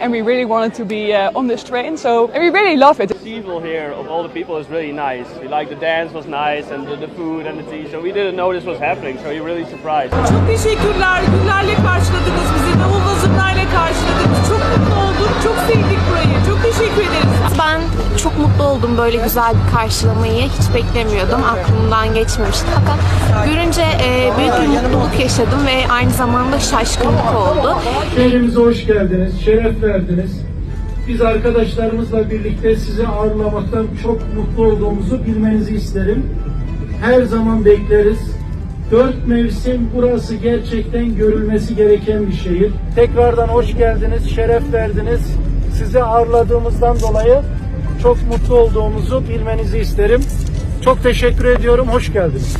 and we really wanted to be uh, on this train. So and we really love it. festival here of all the people is really nice. We like the dance was nice and the, the food and the tea. So we didn't know this was happening. So you're really surprised. Çok teşekkürler. Güllerle karşıladınız bizi. Davulla zurnayla karşıladınız. Çok mutlu olduk. Çok sevdik burayı. Çok teşekkür ederiz. Ben çok mutlu oldum böyle güzel bir karşılamayı. Hiç beklemiyordum. Aklımdan geçmemişti. Fakat görünce e, büyük bir mutluluk yaşadım ve aynı zamanda şaşkınlık oldu. Şehrimize hoş geldiniz, şeref verdiniz. Biz arkadaşlarımızla birlikte sizi ağırlamaktan çok mutlu olduğumuzu bilmenizi isterim. Her zaman bekleriz. Dört mevsim burası gerçekten görülmesi gereken bir şehir. Tekrardan hoş geldiniz, şeref verdiniz. Sizi ağırladığımızdan dolayı çok mutlu olduğumuzu bilmenizi isterim. Çok teşekkür ediyorum, hoş geldiniz.